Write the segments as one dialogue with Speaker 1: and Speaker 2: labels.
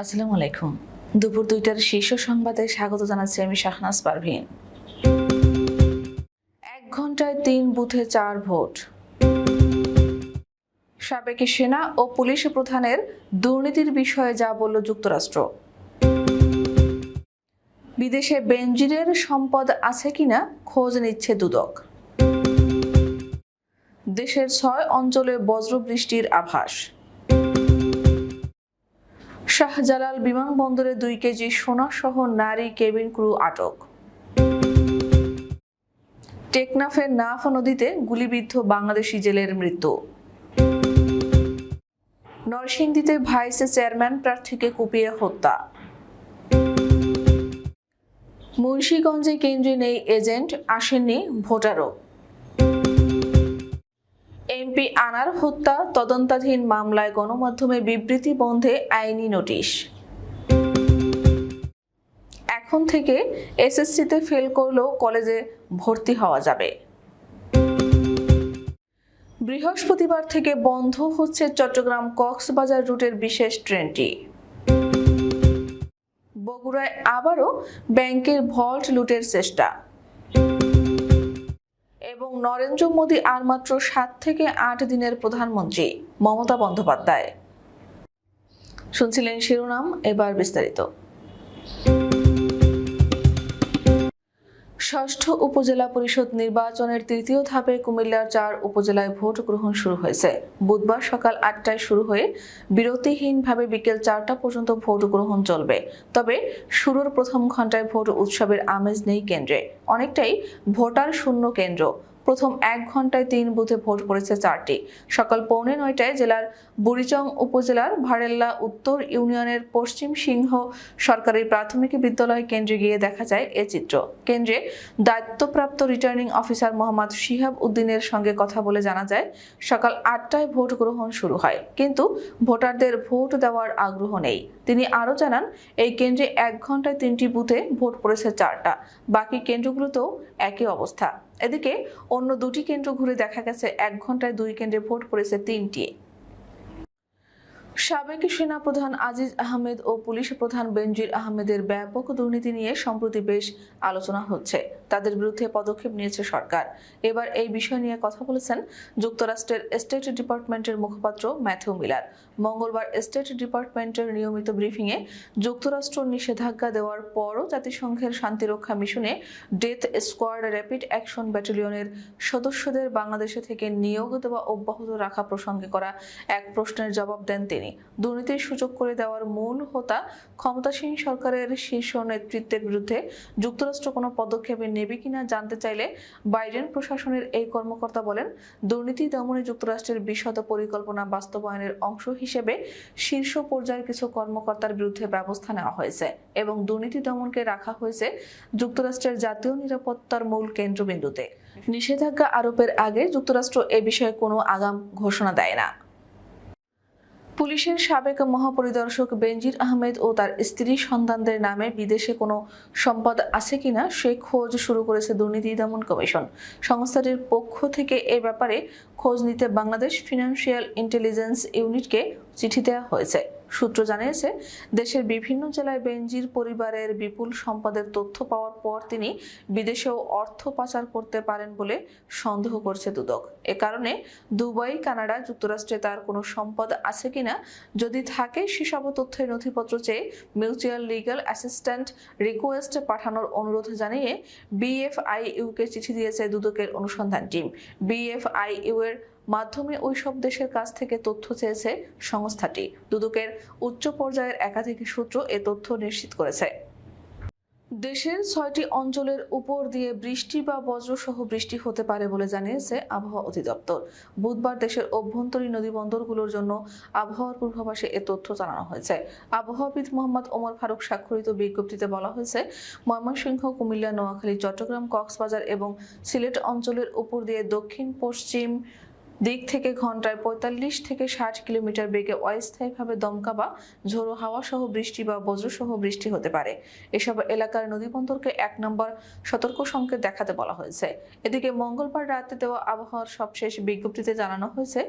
Speaker 1: আসসালামু আলাইকুম। দুপুর দুইটার শীর্ষ সংবাদে স্বাগত জানাচ্ছি আমি শাহনাজ পারভিন। এক ঘন্টায় তিন বুথে চার ভোট। সাবেক সেনা ও পুলিশ প্রধানের দুর্নীতির বিষয়ে যা বলল যুক্তরাষ্ট্র। বিদেশে বেনজিরের সম্পদ আছে কিনা খোঁজ নিচ্ছে দুদক। দেশের ছয় অঞ্চলে বজ্রবৃষ্টির আভাস। শাহজালাল বিমানবন্দরে দুই কেজি সোনা সহ নারী কেবিন ক্রু আটক। টেকনাফের নাফ নদীতে গুলিবিদ্ধ বাংলাদেশি জেলের মৃত্যু। নরসিংদীতে ভাইস চেয়ারম্যান প্রার্থীকে কুপিয়ে হত্যা। মুন্সীগঞ্জে কেন্দ্রে নেই এজেন্ট, আসেননি ভোটারও। এমপি আনার হত্যা, তদন্তাধীন মামলায় গণমাধ্যমে বিবৃতি বন্ধে আইনি নোটিশ। এখন থেকে এসএসসিতে ফেল করলেও কলেজে ভর্তি হওয়া যাবে। বৃহস্পতিবার থেকে বন্ধ হচ্ছে চট্টগ্রাম কক্সবাজার রুটের বিশেষ ট্রেনটি। বগুড়ায় আবারও ব্যাংকের ভল্ট লুটের চেষ্টা। এবং নরেন্দ্র মোদী আর মাত্র সাত থেকে আট দিনের প্রধানমন্ত্রী মমতা বন্দ্যোপাধ্যায়। শুনছিলেন শিরোনাম, এবার বিস্তারিত। ষষ্ঠ উপজেলা পরিষদ নির্বাচনের তৃতীয় ধাপে কুমিল্লার চার উপজেলায় ভোট গ্রহণ শুরু হয়েছে। বুধবার সকাল আটটায় শুরু হয়ে বিরতিহীনভাবে বিকেল চারটা পর্যন্ত ভোট গ্রহণ চলবে। তবে শুরুর প্রথম ঘন্টায় ভোট উৎসবের আমেজ নেই কেন্দ্রে। অনেকটাই ভোটার শূন্য কেন্দ্র। প্রথম এক ঘন্টায় তিন বুথে ভোট পড়েছে চারটি। সকাল পৌনে নয়টায় জেলার বুড়িচং উপজেলার ভারেল্লা উত্তর ইউনিয়নের পশ্চিম সিংহ সরকারি প্রাথমিক বিদ্যালয় কেন্দ্রে গিয়ে দেখা যায় এ চিত্র। কেন্দ্রে দায়িত্বপ্রাপ্ত রিটার্নিং অফিসার মোহাম্মদ শিহাব উদ্দিনের সঙ্গে কথা বলে জানা যায়, সকাল আটটায় ভোট গ্রহণ শুরু হয়। কিন্তু ভোটারদের ভোট দেওয়ার আগ্রহ নেই। তিনি আরও জানান, এই কেন্দ্রে এক ঘন্টায় তিনটি বুথে ভোট পড়েছে চারটা। বাকি কেন্দ্রগুলোতেও একই অবস্থা। এদিকে অন্য দুটি কেন্দ্র ঘুরে দেখা গেছে, এক ঘন্টায় দুই কেন্দ্রে ভোট পড়েছে তিনটি। সাবেক সেনাপ্রধান আজিজ আহমেদ ও পুলিশ প্রধান বেনজির আহমেদের ব্যাপক দুর্নীতি নিয়ে সম্প্রতি বেশ আলোচনা হচ্ছে। তাদের বিরুদ্ধে পদক্ষেপ নিয়েছে সরকার। এবার এই বিষয় নিয়ে কথা বলেছেন যুক্তরাষ্ট্রের স্টেট ডিপার্টমেন্টের মুখপাত্র ম্যাথিউ মিলার। মঙ্গলবার স্টেট ডিপার্টমেন্টের নিয়মিত ব্রিফিংয়ে যুক্তরাষ্ট্র নিষেধাজ্ঞা দেওয়ার পরও জাতিসংঘের শান্তিরক্ষা মিশনে ডেথ স্কোয়াড র্যাপিড অ্যাকশন ব্যাটালিয়নের সদস্যদের বাংলাদেশে থেকে নিয়োগ দেওয়া অব্যাহত রাখা প্রসঙ্গে করা এক প্রশ্নের জবাব দেন তিনি। দুর্নীতির সুযোগ করে দেওয়ার মূল হোতা ক্ষমতাসীন সরকারের শীর্ষ নেতৃত্বের বিরুদ্ধে যুক্তরাষ্ট্র কোনো পদক্ষেপ নেবে কিনা জানতে চাইলে বাইডেন প্রশাসনের এই কর্মকর্তা বলেন, দুর্নীতি দমনে যুক্তরাষ্ট্রের বিশদ পরিকল্পনা বাস্তবায়নের অংশ হিসেবে শীর্ষ পর্যায়ের কিছু কর্মকর্তার বিরুদ্ধে ব্যবস্থা নেওয়া হয়েছে এবং দুর্নীতি দমনকে রাখা হয়েছে যুক্তরাষ্ট্রের জাতীয় নিরাপত্তার মূল কেন্দ্রবিন্দুতে। নিষেধাজ্ঞা আরোপের আগে যুক্তরাষ্ট্র এ বিষয়ে কোনো আগাম ঘোষণা দেয় না। পুলিশের সাবেক মহাপরিদর্শক বেনজির আহমেদ ও তার স্ত্রী সন্তানদের নামে বিদেশে কোনো সম্পদ আছে কিনা সে খোঁজ শুরু করেছে দুর্নীতি দমন কমিশন। সংস্থাটির পক্ষ থেকে এ ব্যাপারে খোঁজ নিতে বাংলাদেশ ফিনান্সিয়াল ইন্টেলিজেন্স ইউনিটকে চিঠি দেওয়া হয়েছে। সূত্র জানিয়েছে, দেশের বিভিন্ন জেলায় বেনজির পরিবারের বিপুল সম্পদের তথ্য পাওয়ার পর তিনি বিদেশেও অর্থ পাচার করতে পারেন বলে সন্দেহ করছে দুদক। এ কারণে দুবাই, কানাডা যুক্তরাষ্ট্রে তার কোনো সম্পদ আছে কিনা, যদি থাকে সেসব তথ্যের নথিপত্র চেয়ে মিউচুয়াল লিগ্যাল অ্যাসিস্ট্যান্ট রিকোয়েস্ট পাঠানোর অনুরোধ জানিয়ে বিএফআইইউকে চিঠি দিয়েছে দুদকের অনুসন্ধান টিম। বিএফআইইউ এর মাধ্যমে ওই সব দেশের কাছ থেকে তথ্য চেয়েছে সংস্থাটি। দুদকের উচ্চ পর্যায়ের একাধিক সূত্র এ তথ্য নিশ্চিত করেছে। দেশের ছয়টি অঞ্চলের উপর দিয়ে বৃষ্টি বা বজ্রসহ বৃষ্টি হতে পারে বলে জানিয়েছে আবহাওয়া অধিদপ্তর। বুধবার দেশের অভ্যন্তরীণ নদীবন্দরগুলোর জন্য আবহাওয়ার পূর্বাভাসে এ তথ্য জানানো হয়েছে। আবহাওয়াবিদ মোহাম্মদ ওমর ফারুক স্বাক্ষরিত বিজ্ঞপ্তিতে বলা হয়েছে, ময়মনসিংহ, কুমিল্লা, নোয়াখালী, চট্টগ্রাম, কক্সবাজার এবং সিলেট অঞ্চলের উপর দিয়ে দক্ষিণ পশ্চিম দিক থেকে ঘন্টায় পঁয়তাল্লিশ থেকে ষাট কিলোমিটার বেগে অস্থায়ীভাবে দমকা বা ঝোড়ো হাওয়া সহ বৃষ্টি বা বজ্রসহ বৃষ্টি হতে পারে। এসব এলাকার নদীবন্দরকে এক নম্বর সতর্ক সংকেত দেখাতে বলা হয়েছে। এদিকে মঙ্গলবার রাতে দেওয়া আবহাওয়ার সবশেষ বিজ্ঞপ্তিতে জানানো হয়েছে,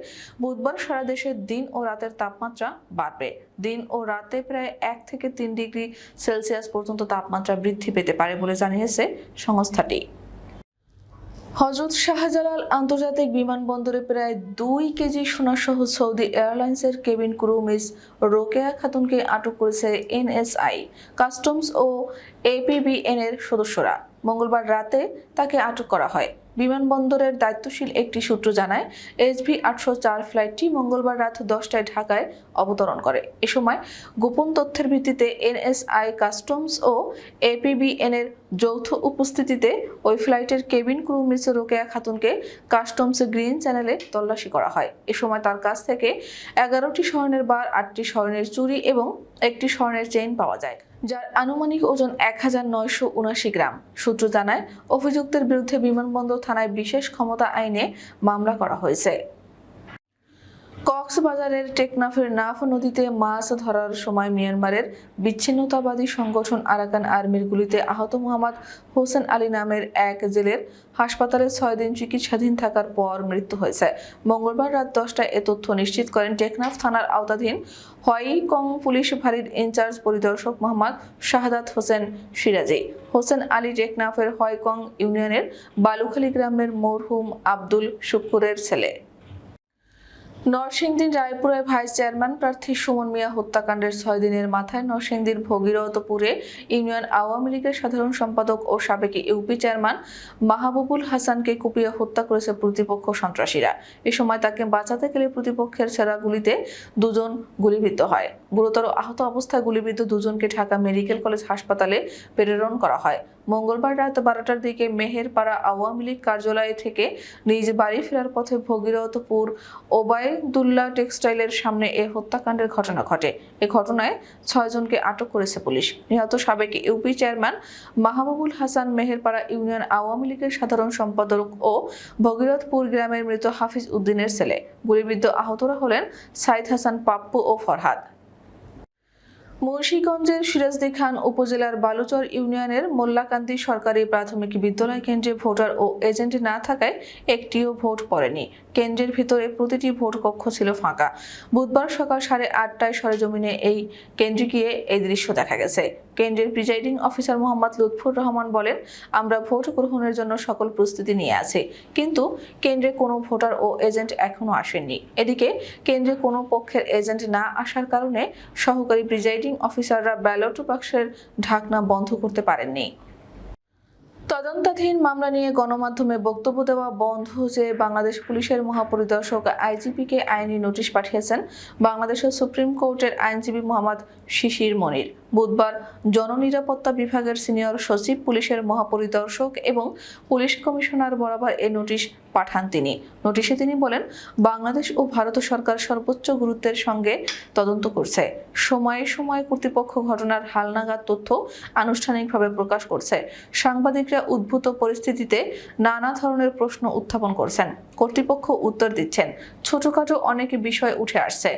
Speaker 1: বুধবার সারা দেশে দিন ও রাতের তাপমাত্রা বাড়বে। দিন ও রাতে প্রায় এক থেকে তিন ডিগ্রি সেলসিয়াস পর্যন্ত তাপমাত্রা বৃদ্ধি পেতে পারে বলে জানিয়েছে সংস্থাটি। হজরত শাহজালাল আন্তর্জাতিক বিমানবন্দরে প্রায় দুই কেজি সোনাসহ সৌদি এয়ারলাইন্সের কেবিন ক্রু মিস রোকেয়া খাতুনকে আটক করেছে এনএসআই, কাস্টমস ও এপিবিএন এর সদস্যরা। মঙ্গলবার রাতে তাকে আটক করা হয়। বিমানবন্দরের দায়িত্বশীল একটি সূত্র জানায় এসভি আটশো চার ফ্লাইটটি মঙ্গলবার রাত দশটায় ঢাকায় অবতরণ করে। এ সময় গোপন তথ্যের ভিত্তিতে এনএসআই, কাস্টমস ও এপিবিএন এর যৌথ উপস্থিতিতে ওই ফ্লাইটের কেবিন ক্রু মিস রোকেয়া খাতুনকে কাস্টমস গ্রিন চ্যানেলে তল্লাশি করা হয়। এ সময় তার কাছ থেকে এগারোটি স্বর্ণের বার, আটটি স্বর্ণের চুরি এবং একটি স্বর্ণের চেইন পাওয়া যায়, যার আনুমানিক ওজন এক হাজার নয়শো উনাশি গ্রাম। সূত্র জানায়, অভিযুক্তের বিরুদ্ধে বিমানবন্দর থানায় বিশেষ ক্ষমতা আইনে মামলা করা হয়েছে। কক্সবাজারের টেকনাফের নাফ নদীতে মাছ ধরার সময় মিয়ানমারের বিচ্ছিন্নতাবাদী সংগঠন আরাকান আর্মির গুলিতে আহত মোহাম্মদ হোসেন আলী নামের এক জেলের হাসপাতালে ছয় দিন চিকিৎসাধীন থাকার পর মৃত্যু হয়েছে। মঙ্গলবার রাত দশটায় এ তথ্য নিশ্চিত করেন টেকনাফ থানার আওতাধীন হোয়াইকং পুলিশ ফাঁড়ির ইনচার্জ পরিদর্শক মোহাম্মদ শাহাদাত হোসেন সিরাজি। হোসেন আলী টেকনাফের হোয়াইকং ইউনিয়নের বালুখালী গ্রামের মরহুম আব্দুল শুক্কুরের ছেলে। নরসিংদীর রায়পুরে ভাইস চেয়ারম্যান প্রার্থী সুমন মিয়া হত্যাকাণ্ডের ছয় দিনের মাথায় নরসিংদীর ভগীরথপুরে ইউনিয়ন আওয়ামী লীগের সাধারণ সম্পাদক ও সাবেক ইউপি চেয়ারম্যান মাহবুবুল হাসানকে কুপিয়ে হত্যা করেছে প্রতিপক্ষ সন্ত্রাসীরা। এ সময় তাকে বাঁচাতে গেলে প্রতিপক্ষের ছেঁড়া গুলিতে দুজন গুলিবিদ্ধ হয়। গুরুতর আহত অবস্থায় গুলিবিদ্ধ দুজনকে ঢাকা মেডিকেল কলেজ হাসপাতালে প্রেরণ করা হয়। মঙ্গলবার রাত বারোটার দিকে মেহেরপাড়া আওয়ামী লীগ কার্যালয় থেকে নিজ বাড়ি ফেরার পথে ভগীরথপুর ওবায়দুল্লাহ টেক্সটাইলের সামনে এ হত্যাকাণ্ডের ঘটনা ঘটে। এ ঘটনায় ছয়জনকে আটক করেছে পুলিশ। নিহত সাবেক UP chairman Mahbubul Hasan Meherpara union Awami লীগের সাধারণ সম্পাদক ও ভগীরথপুর গ্রামের মৃত হাফিজ উদ্দিনের ছেলে। গুলিবিদ্ধ আহতরা হলেন সাইদ হাসান পাপ্পু ও ফরহাদ। মুন্সীগঞ্জের সিরাজদি খান উপজেলার বালুচর ইউনিয়নের মোল্লাকান্দি সরকারি প্রাথমিক বিদ্যালয় কেন্দ্রে ভোটার ও এজেন্ট না থাকায় একটিও ভোট পড়েনি। কেন্দ্রের ভিতরে প্রতিটি ভোট কক্ষ ছিল ফাঁকা। বুধবার সকাল সাড়ে আটটায় সরেজমিনে এই কেন্দ্রে গিয়ে এই দৃশ্য দেখা গেছে। কেন্দ্রের প্রিজাইডিং অফিসার মোহাম্মদ লুৎফুর রহমান বলেন, আমরা ভোট গ্রহণের জন্য সকল প্রস্তুতি নিয়ে আছি, কিন্তু কেন্দ্রে কোনো ভোটার ও এজেন্ট এখনও আসেননি। এদিকে, কেন্দ্রে কোনো পক্ষের এজেন্ট না আসার কারণে সহকারী প্রিজাইডিং অফিসাররা ব্যালট বাক্সের ঢাকনা বন্ধ করতে পারেননি। তদন্তাধীন মামলা নিয়ে গণমাধ্যমে বক্তব্য দেওয়া বন্ধ যে বাংলাদেশ পুলিশের মহাপরিদর্শক আইজিপিকে আইনি নোটিশ পাঠিয়েছেন বাংলাদেশের সুপ্রিম কোর্টের আইনজীবী মোহাম্মদ শিশির মনির। বুধবার জননিরাপত্তা বিভাগের সিনিয়র সচিব পুলিশের মহাপরিদর্শক এবং পুলিশ কমিশনার বরাবর এ নোটিশ পাঠান তিনি। নোটিশে তিনি বলেন, বাংলাদেশ ও ভারত সরকার সর্বোচ্চ গুরুত্বের সঙ্গে তদন্ত করছে। সময়ে সময়ে কর্তৃপক্ষ ঘটনার হালনাগাদ তথ্য আনুষ্ঠানিকভাবে প্রকাশ করছে। সাংবাদিকরা উদ্ভূত পরিস্থিতিতে নানা ধরনের প্রশ্ন উত্থাপন করছেন। কর্তৃপক্ষ উত্তর দিচ্ছেন, ছোটখাটো অনেক বিষয় উঠে আসছে,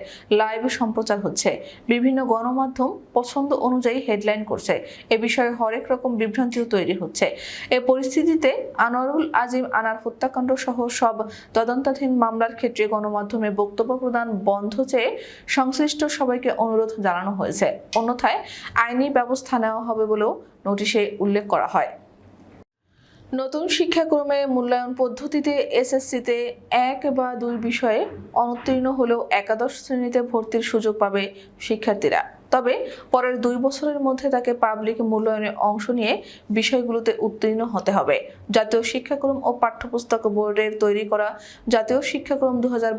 Speaker 1: লাইভ সম্প্রচার হচ্ছে, বিভিন্ন গণমাধ্যম পছন্দ অনুযায়ী হেডলাইন করছে, এ বিষয়ে হরেক রকম বিভ্রান্তিও তৈরি হচ্ছে। এ পরিস্থিতিতে আনোয়ারুল আজিম আনার হত্যাকাণ্ড সহ সব তদন্তাধীন মামলার ক্ষেত্রে গণমাধ্যমে বক্তব্য প্রদান বন্ধ চেয়ে সংশ্লিষ্ট সবাইকে অনুরোধ জানানো হয়েছে। অন্যথায় আইনি ব্যবস্থা নেওয়া হবে বলেও নোটিশে উল্লেখ করা হয়। নতুন শিক্ষাক্রমে মূল্যায়ন পদ্ধতিতে এসএসসিতে এক বা দুই বিষয়ে অনুত্তীর্ণ হলেও একাদশ শ্রেণীতে ভর্তির সুযোগ পাবে শিক্ষার্থীরা। তবে পরের দুই বছরের মধ্যে তাকে পাবলিক মূল্যায়নে অংশ নিয়ে বিষয়গুলোতে উত্তীর্ণ হতে হবে। জাতীয় শিক্ষাক্রম ও পাঠ্যপুস্তক বোর্ডের তৈরি করা জাতীয় শিক্ষাক্রম দু হাজার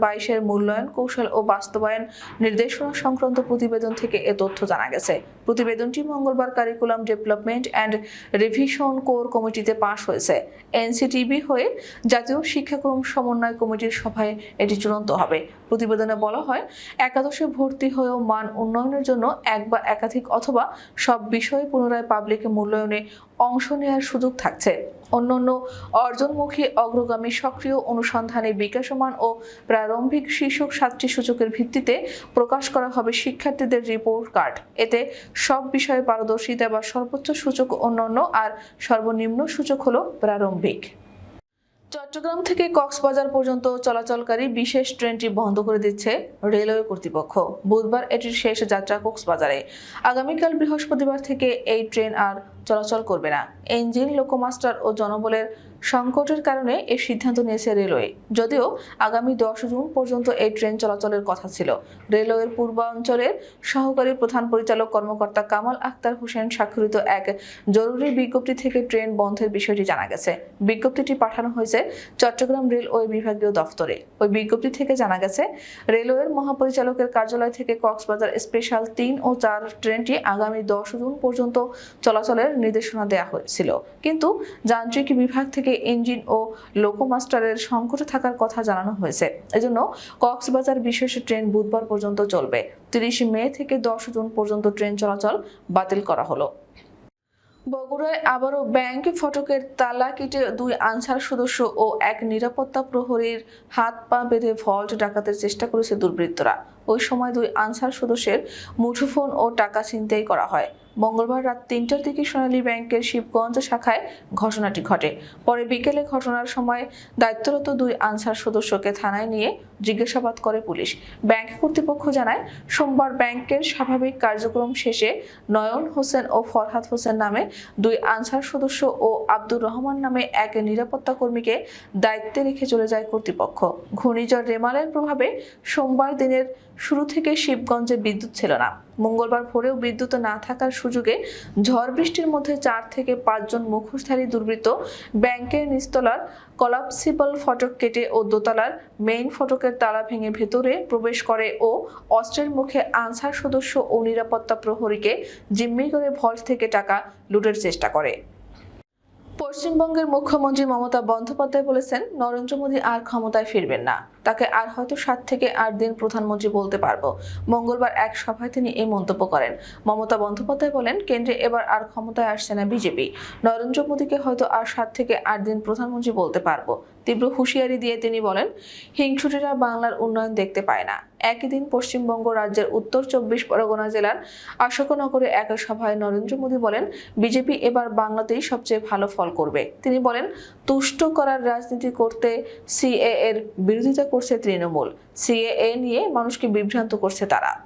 Speaker 1: মূল্যায়ন কৌশল ও বাস্তবায়ন নির্দেশনা সংক্রান্ত প্রতিবেদন থেকে এ তথ্য জানা গেছে। প্রতিবেদনটি মঙ্গলবার curriculum development and revision core কমিটিতে পাশ হয়েছে। এনসিটিবি হয়ে জাতীয় শিক্ষাক্রম সমন্বয় কমিটির সভায় এটি চূড়ান্ত হবে। প্রতিবেদনে বলা হয়, একাদশে ভর্তি হয়েও মান উন্নয়নের জন্য এক বা একাধিক অথবা সব বিষয়ে পুনরায় পাবলিক মূল্যায়নে অংশ নেওয়ার সুযোগ থাকছে। অন্যান্য অর্জনমুখী অগ্রগামী সক্রিয় অনুসন্ধানে বিকাশমান ও প্রারম্ভিক শীর্ষক সাতটি সূচকের ভিত্তিতে প্রকাশ করা হবে শিক্ষার্থীদের রিপোর্ট কার্ড এতে সব বিষয়ে পারদর্শিতা বা সর্বোচ্চ সূচক অন্যান্য আর সর্বনিম্ন সূচক হলো প্রারম্ভিক। চট্টগ্রাম থেকে কক্সবাজার পর্যন্ত চলাচলকারী বিশেষ ট্রেনটি বন্ধ করে দিচ্ছে রেলওয়ে কর্তৃপক্ষ। বুধবার এটির শেষ যাত্রা কক্সবাজারে। আগামীকাল বৃহস্পতিবার থেকে এই ট্রেন আর চলাচল করবে না। ইঞ্জিন লোকোমাস্টার ও জনবলের সংকটের কারণে এই সিদ্ধান্ত নিয়েছে রেলওয়ে। যদিও আগামী দশ জুন পর্যন্ত এই ট্রেন চলাচলের কথা ছিল। রেলওয়ের পূর্বাঞ্চলের সহকারী প্রধান পরিচালক কর্মকর্তা কামাল আক্তার হোসেন স্বাক্ষরিত এক জরুরি বিজ্ঞপ্তি থেকে ট্রেন বন্ধের বিষয়টি জানা গেছে। বিজ্ঞপ্তিটি পাঠানো হয়েছে চট্টগ্রাম রেলওয়ে বিভাগীয় দফতরে। ওই বিজ্ঞপ্তি থেকে জানা গেছে, রেলওয়ের মহাপরিচালকের কার্যালয় থেকে কক্সবাজার স্পেশাল তিন ও চার ট্রেনটি আগামী দশ জুন পর্যন্ত চলাচলের নির্দেশনা দেওয়া হয়েছিল। কিন্তু যান্ত্রিক বিভাগ থেকে ইঞ্জিন ও লোকোমাস্টারের সংকটে থাকার কথা জানানো হয়েছে। এজন্য কক্সবাজার বিশেষ ট্রেন বুধবার পর্যন্ত চলবে। তিরিশ মে থেকে দশ জুন পর্যন্ত ট্রেন চলাচল বাতিল করা হলো। বগুড়ায় আবারও ব্যাংক ফটকের তালা কেটে দুই আনসার সদস্য ও এক নিরাপত্তা প্রহরীর হাত পা বেঁধে ভল্ট ডাকাতের চেষ্টা করেছে দুর্বৃত্তরা। ওই সময় দুই আনসার সদস্যের মুঠোফোন ও টাকা ছিনতাই করা হয়। মঙ্গলবার রাত তিনটার দিকে সোনালী ব্যাংকের শিবগঞ্জ শাখায় ঘটনাটি ঘটে। পরে বিকেলে ঘটনার সময় দায়িত্বরত দুই আনসার সদস্যকে থানায় নিয়ে জিজ্ঞাসাবাদ করে পুলিশ। ব্যাংক কর্তৃপক্ষ জানায়, সোমবার ব্যাংকের স্বাভাবিক কার্যক্রম শেষে নয়ন হোসেন ও ফরহাদ হোসেন নামে দুই আনসার সদস্য ও আব্দুর রহমান নামে এক নিরাপত্তা কর্মীকে দায়িত্বে রেখে চলে যায় কর্তৃপক্ষ। ঘূর্ণিঝড় রেমালের প্রভাবে সোমবার দিনের শুরু থেকে শিবগঞ্জে বিদ্যুৎ ছিল না। মঙ্গলবার ভোরেও বিদ্যুৎ না থাকার সুযোগে ঝড় বৃষ্টির মধ্যে চার থেকে পাঁচজন মুখোশধারী দুর্বৃত্ত ব্যাংকের নিচতলার কলাপসিবল ফটক কেটে ও দোতলার মেইন ফটকের তালা ভেঙে ভেতরে প্রবেশ করে ও অস্ত্রের মুখে আনসার সদস্য ও নিরাপত্তা প্রহরীকে জিম্মি করে ভল্ট থেকে টাকা লুটের চেষ্টা করে। পশ্চিমবঙ্গের মুখ্যমন্ত্রী মমতা বন্দ্যোপাধ্যায় বলেছেন, নরেন্দ্র মোদী আর ক্ষমতায় ফিরবেন না। তাকে আর হয়তো সাত থেকে আট দিন প্রধানমন্ত্রী বলতে পারব। মঙ্গলবার এক সভায় তিনি এই মন্তব্য করেন। মমতা বন্দ্যোপাধ্যায় বলেন, কেন্দ্রে এবার আর ক্ষমতায় আসছে না বিজেপি। নরেন্দ্র মোদীকে হয়তো আর সাত থেকে আট দিন প্রধানমন্ত্রী বলতে পারব। তীব্র হুঁশিয়ারি দিয়ে তিনি বলেন, হিংসুটেরা বাংলার উন্নয়ন দেখতে পায় না। একই দিন পশ্চিমবঙ্গ রাজ্যের উত্তর চব্বিশ পরগনা জেলার অশোকনগরে এক সভায় নরেন্দ্র মোদী বলেন, বিজেপি এবার বাংলাতেই সবচেয়ে ভালো ফল করবে। তিনি বলেন, তুষ্ট করার রাজনীতি করতে সিএ এর বিরোধিতা করছে তৃণমূল। সিএ নিয়ে মানুষকে বিভ্রান্ত করছে তারা।